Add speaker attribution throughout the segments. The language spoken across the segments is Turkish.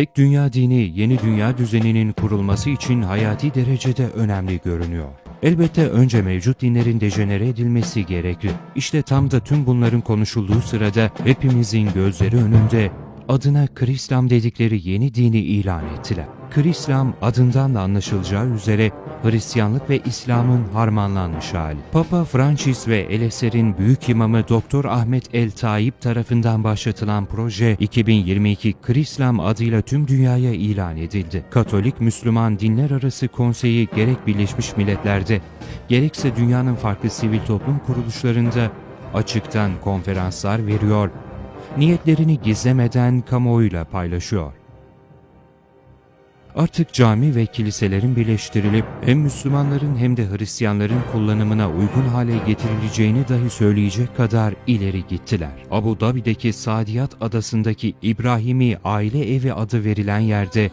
Speaker 1: Tek dünya dini yeni dünya düzeninin kurulması için hayati derecede önemli görünüyor. Elbette önce mevcut dinlerin dejenere edilmesi gerekli. İşte tam da tüm bunların konuşulduğu sırada hepimizin gözleri önünde adına Krislam dedikleri yeni dini ilan ettiler. Krislam adından da anlaşılacağı üzere Hristiyanlık ve İslam'ın harmanlanmış hali. Papa Francis ve Eleser'in büyük imamı Doktor Ahmet El Taib tarafından başlatılan proje 2022 Krislam adıyla tüm dünyaya ilan edildi. Katolik Müslüman Dinler Arası Konseyi gerek Birleşmiş Milletler'de gerekse dünyanın farklı sivil toplum kuruluşlarında açıktan konferanslar veriyor, niyetlerini gizlemeden kamuoyuyla paylaşıyor. Artık cami ve kiliselerin birleştirilip hem Müslümanların hem de Hristiyanların kullanımına uygun hale getirileceğini dahi söyleyecek kadar ileri gittiler. Abu Dhabi'deki Saadiyat Adası'ndaki İbrahimi Aile Evi adı verilen yerde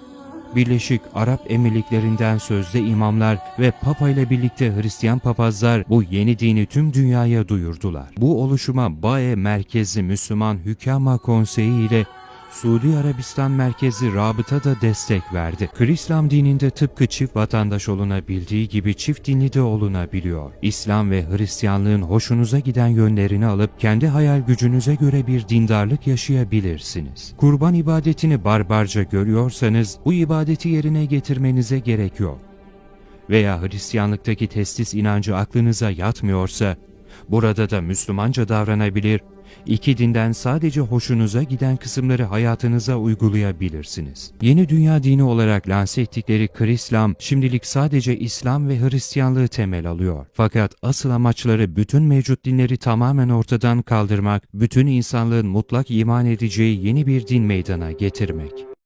Speaker 1: Birleşik Arap Emirliklerinden sözde imamlar ve Papa ile birlikte Hristiyan papazlar bu yeni dini tüm dünyaya duyurdular. Bu oluşuma BAE merkezli Müslüman Hükama Konseyi ile Suudi Arabistan merkezli rabıta da destek verdi. Hristiyan dininde tıpkı çift vatandaş olunabildiği gibi çift dinli de olunabiliyor. İslam ve Hristiyanlığın hoşunuza giden yönlerini alıp kendi hayal gücünüze göre bir dindarlık yaşayabilirsiniz. Kurban ibadetini barbarca görüyorsanız bu ibadeti yerine getirmenize gerek yok. Veya Hristiyanlıktaki testis inancı aklınıza yatmıyorsa burada da Müslümanca davranabilir, iki dinden sadece hoşunuza giden kısımları hayatınıza uygulayabilirsiniz. Yeni dünya dini olarak lanse ettikleri Krislam şimdilik sadece İslam ve Hristiyanlığı temel alıyor. Fakat asıl amaçları bütün mevcut dinleri tamamen ortadan kaldırmak, bütün insanlığın mutlak iman edeceği yeni bir din meydana getirmek.